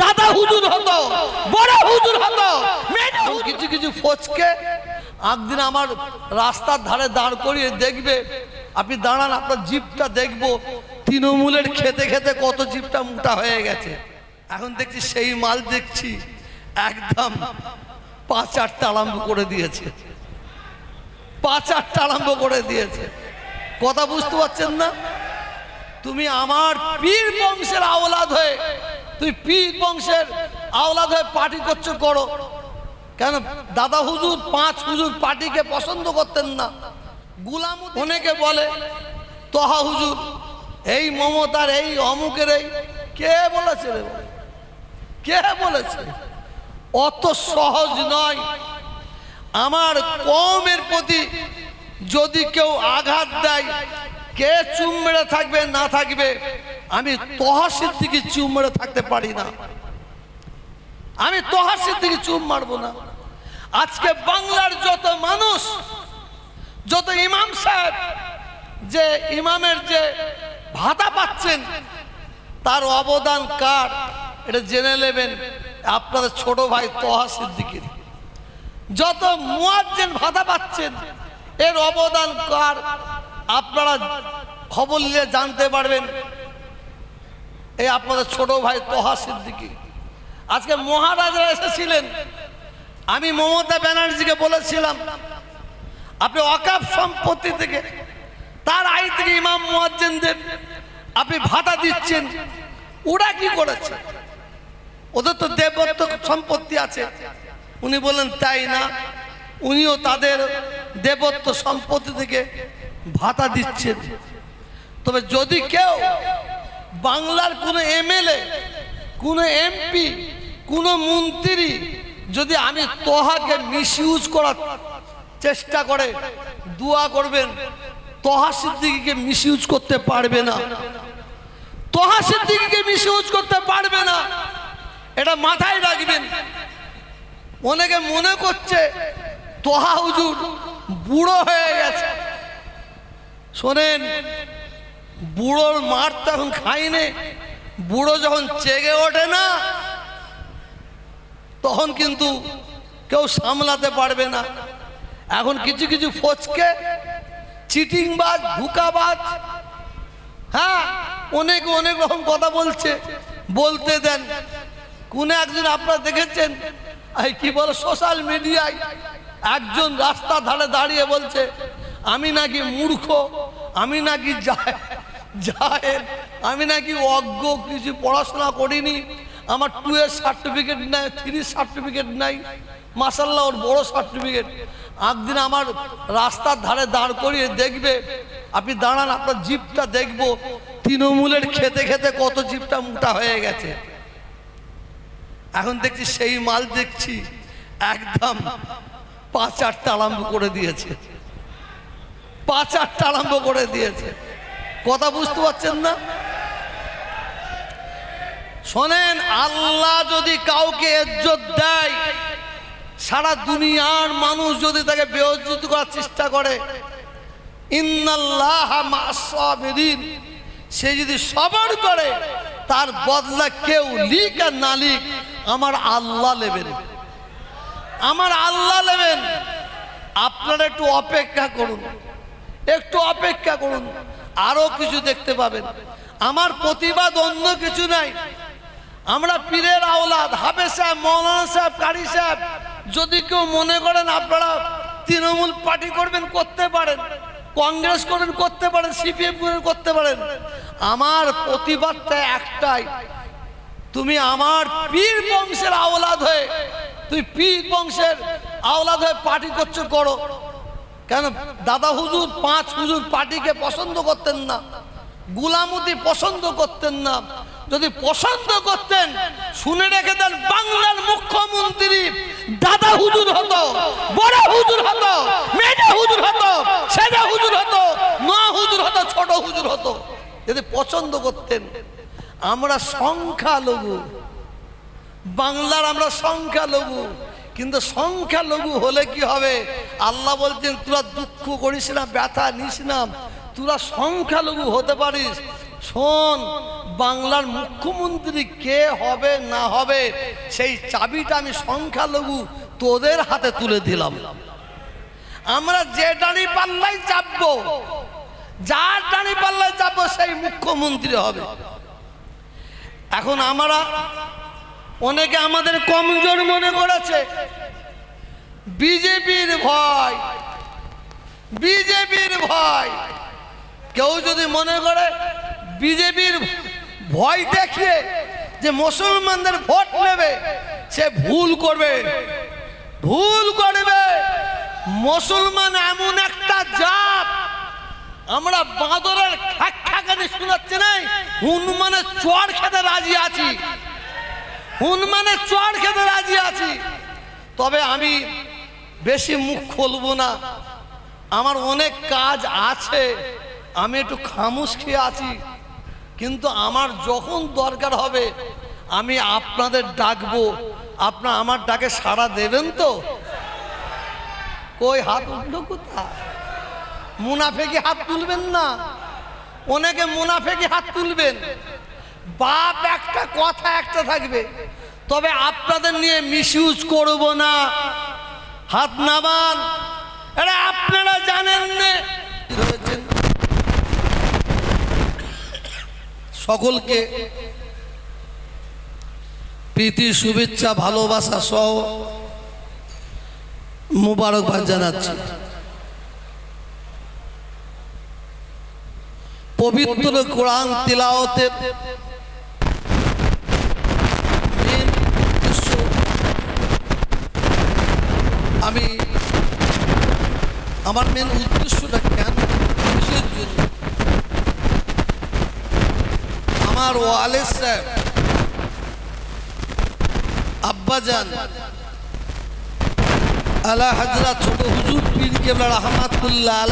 দাদা হুজুর হতো বড় হুজুর হতো কিছু কিছু ফচকে একদিন আমার রাস্তার ধারে দাঁড় করিয়ে দেখবে আপনি দাঁড়ান আপনার জিপটা দেখব তৃণমূলের খেতে খেতে কত জিপটা মোটা হয়ে গেছে। এখন দেখছি সেই মাল দেখছি একদম পাঁচ আটটা আরম্ভ করে দিয়েছে। পাঁচ আটটা আরম্ভ করে দিয়েছে। কথা বুঝতে পারছেন না? তুমি আমার পীর বংশের আওলাদ হয়ে তুই পীর বংশের আওলাদ হয়ে পার্টি করছ, করো। কেন? দাদা হুজুর, পাঁচ হুজুর পার্টিকে পছন্দ করতেন না। গুলাম অনেকে বলে, তহা হুজুর, এই মমতার, এই অমুকের, এই কে বলেছে রে কে বলেছে? অত সহজ নয়। আমার কমের প্রতি যদি কেউ আঘাত দেয় কে চুম মেরে থাকবে, না থাকবে? আমি তহাসির দিকে চুম মেরে থাকতে পারি না। আমি তহাসির দিকে চুম মারবো না। আজকে বাংলার যত মানুষ, যত ইমাম সাহেব, যে ইমামের যে ভাতা পাচ্ছেন, তার অবদান কার? এটা জেনে নেবেন আপনাদের ছোট ভাই তহা সিদ্দিকির। যত মুয়াজ্জেন ভাতা পাচ্ছেন, এর অবদান কার? আপনারা খবর নিয়ে জানতে পারবেন। এই আপনাদের ছোট ভাই তহা সিদ্দিকি। আজকে মহারাজরা এসেছিলেন। আমি মমতা ব্যানার্জিকে বলেছিলাম, আপনি অকাপ সম্পত্তি থেকে তার আই থেকে ইমাম মুয়াজ্জেনদের আপনি ভাতা দিচ্ছেন। ওরা কি করেছে? ওদের তো দেবত্ব সম্পত্তি আছে। উনি বললেন, তাই না? উনিও তাদের দেবত্ব সম্পত্তি থেকে ভাতা দিচ্ছেন। তবে যদি কেউ বাংলার কোনো এমএলএ, কোনো এমপি, কোনো মন্ত্রী যদি আমি তোহাকে মিসইউজ করার চেষ্টা করে, দোয়া করবেন, তোহা সিদ্দিকিকে মিসইউজ করতে পারবে না। তোহা সিদ্দিকিকে মিসইউজ করতে পারবে না। এটা মাথায় রাখবেন। অনেকে মনে করছে, তোহা হুজুর বুড়ো হয়ে গেছে। শোনেন, বুড়োর মার তো এখন খাইনে। বুড়ো যখন চেগে ওঠে না, তখন কিন্তু কেউ সামলাতে পারবে না। এখন কিছু কিছু ফচকে, চিটিংবাজ, ধুকাবাজ হ্যাঁ অনেক অনেক রকম কথা বলছে। বলতে দেন, কোন একজন আপনারা দেখেছেন? কি বলে সোশ্যাল মিডিয়ায় একজন রাস্তা ধারে দাঁড়িয়ে বলছে আমি নাকি মূর্খ, আমি নাকি যায় যায় আমি নাকি অজ্ঞ, কিছু পড়াশোনা করিনি, আমার টু এর সার্টিফিকেট নাই থ্রি সার্টিফিকেট নাই মাসাল্লাহ ওর বড় সার্টিফিকেট একদিন আমার রাস্তার ধারে দাঁড় করিয়ে দেখবে, আপনি দাঁড়ান, আপনার জিপটা দেখব, তৃণমূলের খেতে খেতে কত জিপটা মোটা হয়ে গেছে। এখন দেখছি সেই মাল দেখছি, একদম পাঁচ আটটা আরম্ভ করে দিয়েছে। পাঁচ আটটা আরম্ভ করে দিয়েছে। কথা বুঝতে পারছেন না? শোনেন, আল্লাহ যদি কাউকে ইজ্জত দেয়, সারা দুনিয়ার মানুষ যদি তাকে বেহজ্জিত করার চেষ্টা করে সে যদি সবর করে, তার বদলা কেউ লিক আর না লিক, আমার আল্লাহ নেবেন। আমার আল্লাহ নেবেন। আপনারা একটু অপেক্ষা করুন। একটু অপেক্ষা করুন, আরও কিছু দেখতে পাবেন। আমার প্রতিবাদ অন্য কিছু নাই। আমরা পীরের আওলাদ হাফে সাহেব, মৌলানা সাহেব, কারি সাহেব, যদি কেউ মনে করেন আপনারা তৃণমূল পার্টি করবেন, করতে পারেন। কংগ্রেস করেন করতে পারেন, সিপিএম করেন করতে পারেন। আমার প্রতিবাদটা একটাই, তুমি আমার পীর বংশের আওলাদ হয়ে তুই পীর বংশের আওলাদ হয়ে পার্টি করছ, করো। কেন? দাদা হুজুর পাঁচ হুজুর পার্টিকে পছন্দ করতেন না, গুলামতি পছন্দ করতেন না। যদি পছন্দ করতেন, শুনে রেখে দেন বাংলার মুখ্যমন্ত্রী দাদা হুজুর হতো, বড় হুজুর হতো, মেজা হুজুর হতো, সেজা হুজুর হতো, মা হুজুর হতো, ছোট হুজুর হতো। যদি পছন্দ করতেন, আমরা সংখ্যালঘু, বাংলার আমরা সংখ্যালঘু কিন্তু সংখ্যালঘু হলে কি হবে? আল্লাহ বলছেন, তোরা দুঃখ করিস না, ব্যথা নিস না। তোরা সংখ্যালঘু হতে পারিস। শোন, বাংলার মুখ্যমন্ত্রী কে হবে, না হবে, সেই চাবিটা আমি সংখ্যালঘু তোদের হাতে তুলে দিলাম। আমরা যে ডানি পাল্লাই চাপবো, যার ডানি পাল্লাই চাপবো, সেই মুখ্যমন্ত্রী হবে। এখন আমরা অনেকে আমাদের কমজোর মনে করেছে। বিজেপির ভয়। বিজেপির ভয়। কেউ যদি মনে করে বিজেপির ভয় দেখিয়ে যে মুসলমানদের ভোট নেবে, সে ভুল করবে। ভুল করবে। মুসলমান এমন একটা জাত, আমরা বাঁদরের খ্যাক খ্যাকানি শোনাচ্ছি নাই, হনুমানের চর খেতে রাজি আছি। হনুমানের চর খেতে রাজি আছি। তবে আমি বেশি মুখ খুলবো না। আমার অনেক কাজ আছে। আমি একটু খামুশ খেয়ে আছি। কিন্তু আমার যখন দরকার হবে, আমি আপনাদের ডাকবো। আপনার আমার ডাকে সাড়া দেবেন তো? কই, হাত উঠল কোথায়? মুনাফেকি হাত তুলবেন না? অনেকে মুনাফেকি হাত তুলবেন। বাপ একটা কথা একটা থাকবে। তবে আপনাদের নিয়ে মিসইউজ করব না। হাত নামান। আরে আপনারা জানেন সকলকে প্রীতি, শুভেচ্ছা, ভালোবাসা সহ মুবারকবাদ জানাচ্ছি। পবিত্র কোরআন তিলাওয়াতের main উদ্দেশ্য আমি আমার মেন উদ্দেশ্যটা কেন কিসের জন্য? আমার ওয়ালে সাহেব আব্বাজান আলা হাজরা ছোট হুজুর পীর কেবলা রহমাতুল্লাহ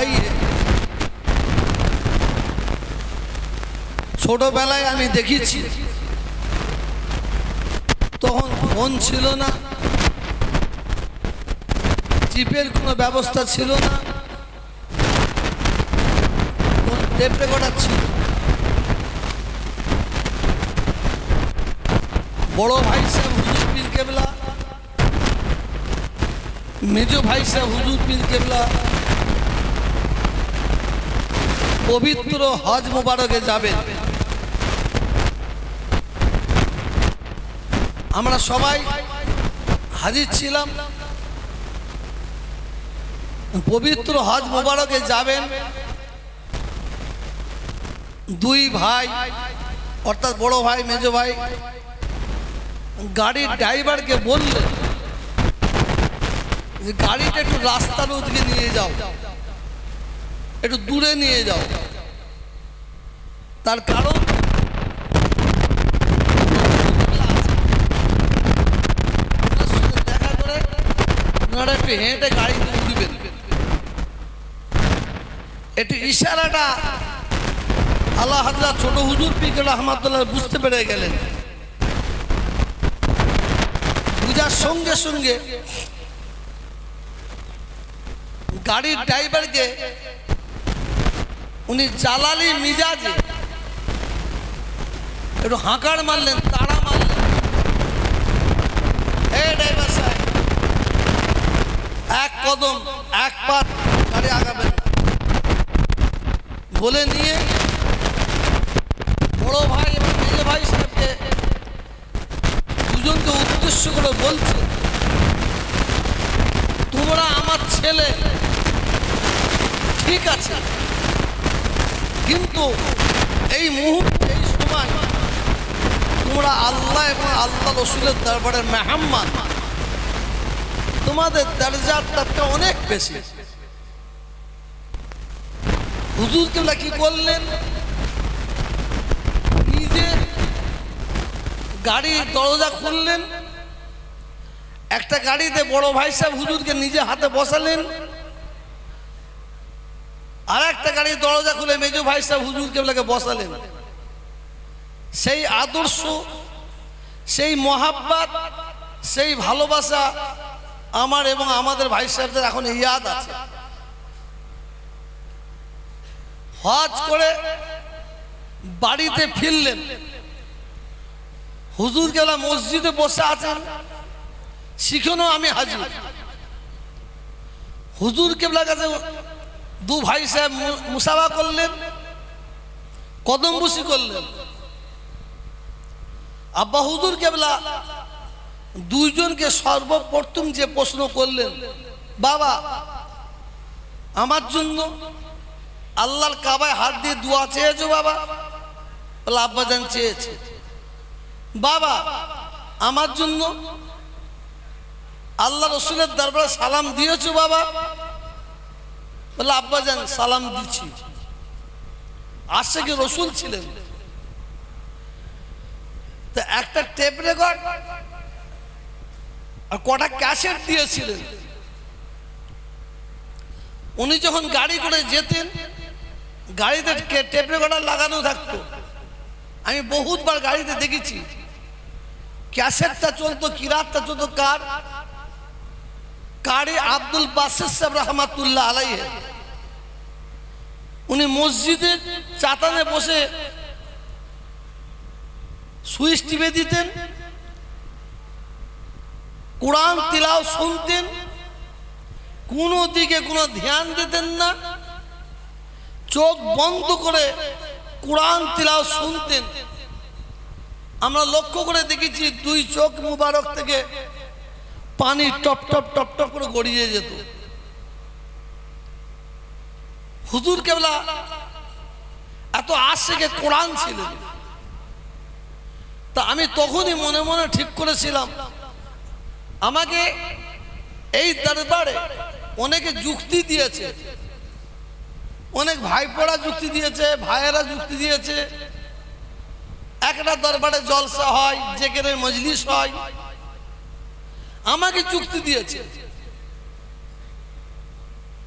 ছোটবেলায় আমি দেখেছি, তখন ফোন ছিল না। চিপের কোনো ব্যবস্থা ছিল না। বড় ভাই সাহেব হুজুর পীর কেবলা, মেজো ভাই সাহেব হুজুর পীর কেবলা, পবিত্র হজ মোবারকে যাবেন। আমরা সবাই হাজির ছিলাম। পবিত্র হজ মোবারকে যাবেন। দুই ভাই, অর্থাৎ বড় ভাই, মেজ ভাই, গাড়ির ড্রাইভারকে বললেন যে গাড়িটা একটু রাস্তার ওদিকে নিয়ে যাও, একটু দূরে নিয়ে যাও। তার কারণ দেখা করে একটু হেঁটে গাড়িতে একটু ইশারাটা আল্লাহ হাজরা ছোট হুজুর পিকে রহমাতুল্লাহ বুঝতে পেরে গেলেন বুঝার সঙ্গে সঙ্গে গাড়ির ড্রাইভারকে উনি জালালি মিজাজে একটু হাঁকার মারলেন, তাড়া মারলেন এ ড্রাইভার সাহেব, এক কদম, এক পাত গাড়ি আগাবেন। বলে নিয়ে বড় ভাই এবং মেজ ভাই সাহেবকে দুজনকে উদ্দেশ্য করে বলছে, তোমরা আমার ছেলে। ঠিক আছে। কিন্তু এই মুহূর্তে, এই সময় তোমরা আল্লাহ এবং আল্লাহ রসুলের দরবারে মেহাম্মান তোমাদের দরজার তারটা অনেক বেশি। হুজুর কেবলা কি করলেন নিজে গাড়ির দরজা খুললেন। একটা গাড়িতে বড় ভাই সাহেব হুজুরকে নিজে হাতে বসালেন। আর একটা গাড়ির দরজা খুলে মেজো ভাই সাহেব হুজুর কেবলাকে বসালেন। সেই আদর্শ, সেই মহাব্বাত, সেই ভালোবাসা আমার এবং আমাদের ভাই সাহেবদের এখন ইয়াদ আছে। হজ করে বাড়িতে ফিরলেন। হুজুর গেলা মসজিদে বসে আছেন? সেখানেও আমি হাজির। হুজুর কেবলা কাছে দু ভাই সাহেব মুসাফা করলেন, কদম বসি করলেন। আব্বা হুজুর কেবলা দুইজনকে সর্বপ্রথম যে প্রশ্ন করলেন, বাবা, আমার জন্য আল্লাহর কাবায় হাত দিয়ে দোয়া চেয়েছো বাবা? বলে আব্বাজান চেয়েছে। বাবা, আমার জন্য আল্লাহ রসুলের দরবারে সালাম দিয়েছ বাবা? বলে আব্বাজান সালাম দিচ্ছি। আশেকে রসুল ছিলেন। তো একটা টেপ রেকর্ড আর কটা ক্যাসেট দিয়েছিলেন। উনি যখন গাড়ি করে যেতেন গাড়িতে টেপ রেকর্ডার লাগানো থাকতো। আমি বহুতবার গাড়িতে দেখেছি। ক্যাসেটটা চলতো, কিরাতটা চলতো কার? কারি আব্দুল বাসির সাহেব রহমাতুল্লাহ আলাইহে। উনি মসজিদের চাতানে বসে সুইচ টিপে দিতেন, কোরআন তিলাও শুনতেন, কোনো দিকে কোনো ধ্যান দিতেন না। চোখ বন্ধ করে কোরআন তিলাও শুনতেন। আমরা লক্ষ্য করে দেখেছি দুই চোখ মুবারক থেকে পানি টপ টপ টপ টপ করে গড়িয়ে যেত। হুজুর কেবলা এত আশেকে কোরআন ছিলেন তা আমি তখনই মনে মনে ঠিক করেছিলাম, আমাকে এই দরবারে অনেকে যুক্তি দিয়েছে অনেক ভাইপোরা যুক্তি দিয়েছে, ভাইয়েরা যুক্তি দিয়েছে। একটা দরবারে জলসা হয় যেখানে মজলিস হয়। আমাকে চুক্তি দিয়েছে।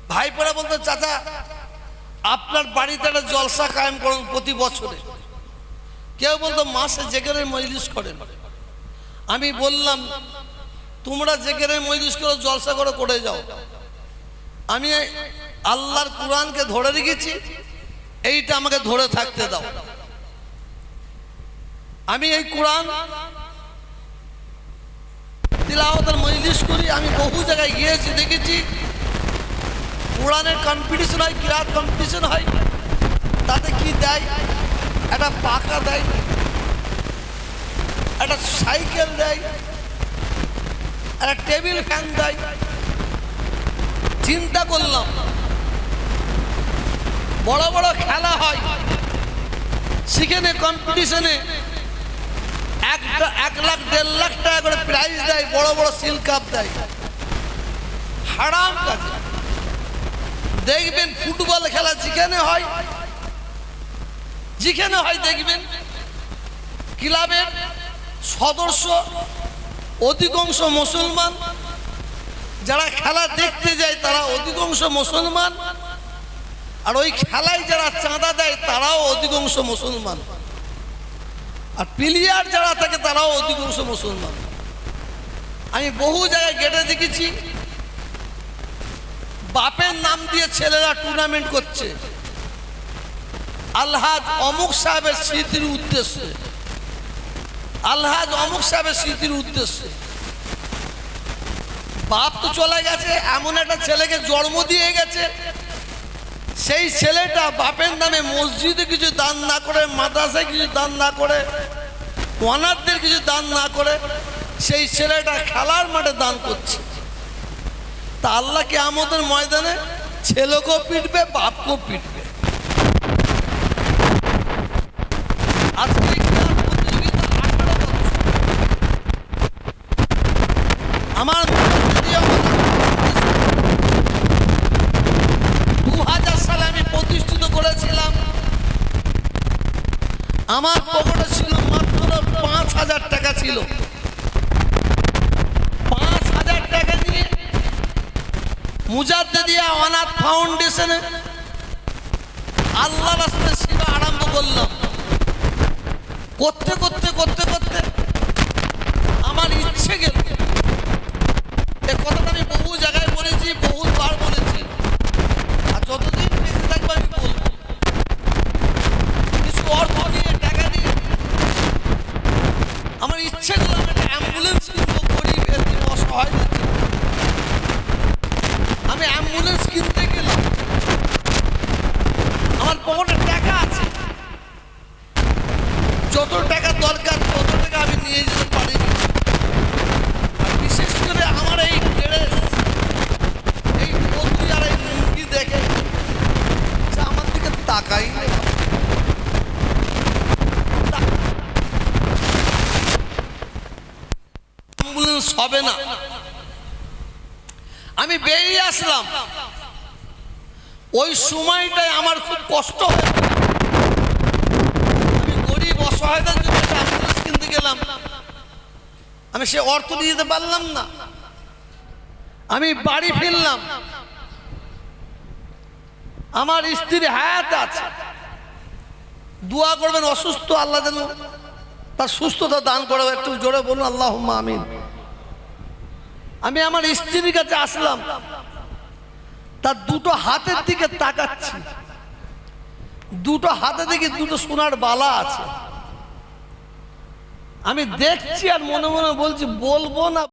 ভাইপোরা বলতো, চাচা, আপনার বাড়িতে একটা জলসা কায়েম করুন প্রতি বছরে। কেউ বলতো, মাসে যেখানে মজলিস করেন আমি বললাম, তোমরা যেখানে মজলিস করো জলসা করে করে যাও। আমি আল্লাহর কোরআনকে ধরে রেখেছি, এইটা আমাকে ধরে থাকতে দাও। আমি এই কোরআন তিলাওয়াতের মজলিস করি, আমি বহু জায়গায় গিয়েছি, দেখেছি। কোরআনের কম্পিটিশন হয়, কিরাত কম্পিটিশন হয়, তাতে কি দেয়? একটা পাকা দেয়, একটা সাইকেল দেয়, একটা টেবিল ফ্যান দেয়। চিন্তা করলাম বড় বড় খেলা হয়। সেখানে কম্পিটিশনে এক লাখ, দেড় লাখ টাকা করে প্রাইজ দেয়, বড় বড় সিল কাপ দেয়। হারাম দেখবেন ফুটবল খেলা যেখানে হয় যেখানে হয় দেখবেন ক্লাবের সদস্য, অধিকাংশ মুসলমান, যারা খেলা দেখতে যায় তারা অধিকাংশ মুসলমান আর ওই খেলায় যারা চাঁদা দেয়, তারাও অধিকাংশ মুসলমান। আর প্লেয়ার যারা থাকে, তারাও অধিকাংশ মুসলমান। আমি বহু জায়গায় গেটে দেখেছি, বাপের নাম দিয়ে ছেলেরা টুর্নামেন্ট করছে। আলহাজ অমুক সাহেবের স্মৃতির উদ্দেশ্যে। আলহাজ অমুক সাহেবের স্মৃতির উদ্দেশ্যে। বাপ তো চলে গেছে, এমন একটা ছেলেকে জন্ম দিয়ে গেছে। সেই ছেলেটা বাপের নামে মসজিদে কিছু দান না করে, মাদ্রাসায় কিছু দান না করে, অনাথদের কিছু দান না করে, সেই ছেলেটা খেলার মাঠে দান করছে। তা আল্লাহকে আমাদের ময়দানে ছেলেকেও পিটবে, বাপকেও পিটবে। আমার আমার পকেটে ছিল মাত্র পাঁচ হাজার টাকা ছিল। পাঁচ হাজার টাকা দিয়ে মুজাদ্দিয়া অনাথ ফাউন্ডেশনে আল্লাহ রাস্তায় সেবা আরম্ভ করলাম করতে করতে করতে করতে আমার ইচ্ছে গেল এ কথাটা আমি বহু জায়গায় বলেছি বহুবার বলেছি আর যতদিন বেঁচে থাকবে আমি বলব কিছু অর্থ নিয়ে টাকা নিয়ে আমার হবে না আমি বেরিয়ে আসলাম ওই সময়টায় আমার খুব কষ্ট আমি গরিব অসহায়তার জন্য অ্যাম্বুলেন্স কিনতে গেলাম। আমি সে অর্থ দিয়ে যেতে পারলাম না। আমি বাড়ি ফিরলাম। আমার স্ত্রী হায়াত আছে। দোয়া করবেন অসুস্থ, আল্লাহ যেন তার সুস্থতা দান করে একটু জোরে বলুন আল্লাহ আমিন। আমি আমার স্ত্রীর কাছে আসলাম। তার দুটো হাতের দিকে তাকাচ্ছি। দুটো হাতে দিকে দুটো সোনার বালা আছে। আমি দেখছি আর মনে মনে বলছি, বলব না।